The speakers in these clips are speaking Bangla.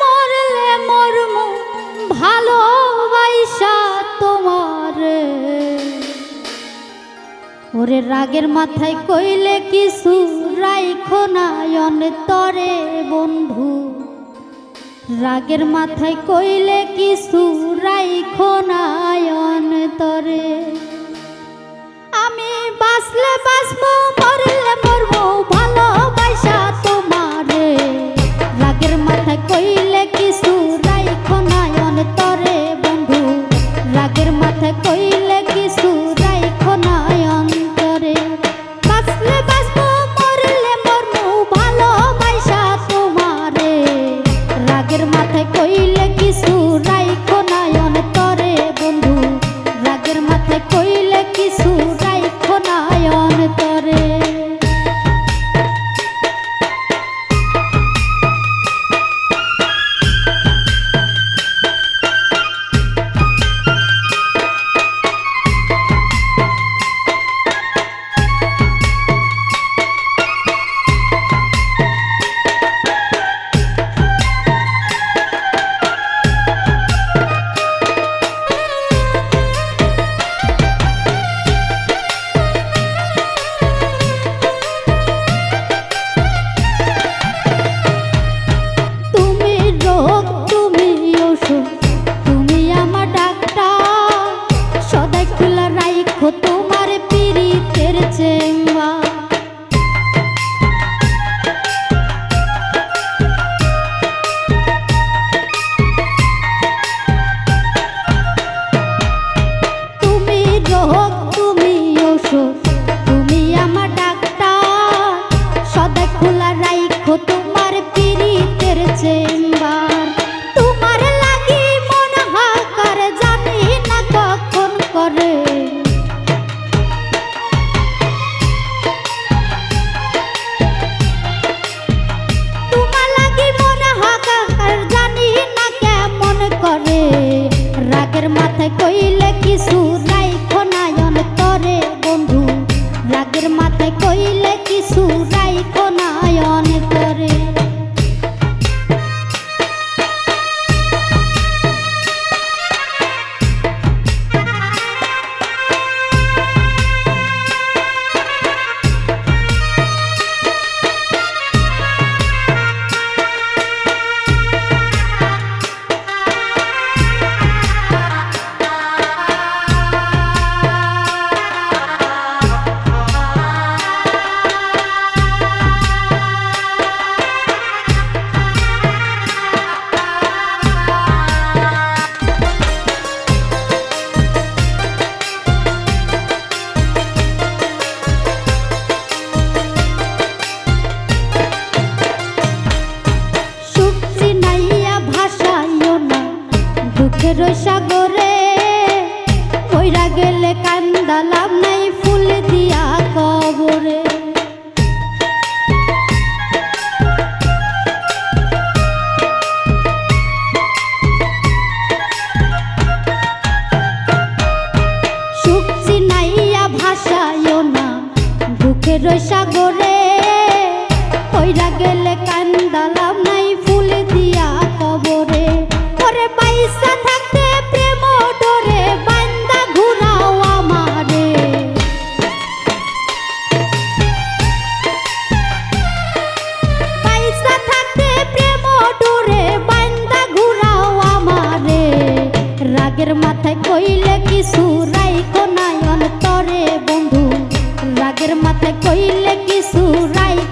মরলে মরম তোমার। ওরে রাগের মাথায় কইলে কিছু রাইখো না, অন্তরে বন্ধু। রাগের মাথায় কইলে কিছু রাইখো না, অন্তরে। আমি বাঁচলে বাঁচবো মাথায় কইলে কিছু রাইখো না অন্তরে বন্ধু। রাগের মাথায় কইলে কিছু রাইখো তোমার পিরিতের চেম্বার। মাথায় কইলে কিছু রাইখো না অন্তরে বন্ধু। রাগের মাথায় কইলে কিছু মাথায় কইলে কিছু রাইখো নাই অন্তরে বন্ধু। রাগের মাথায় কইলে কিছু রাইখো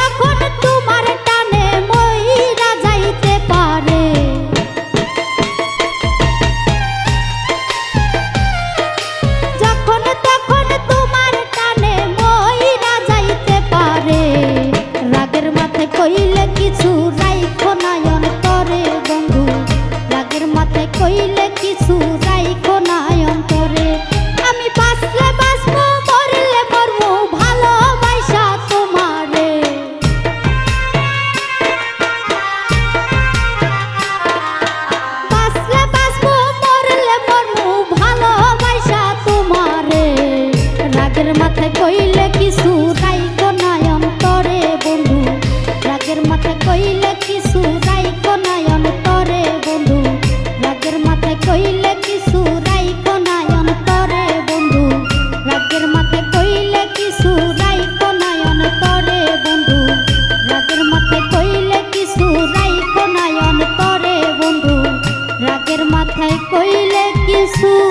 Ooh.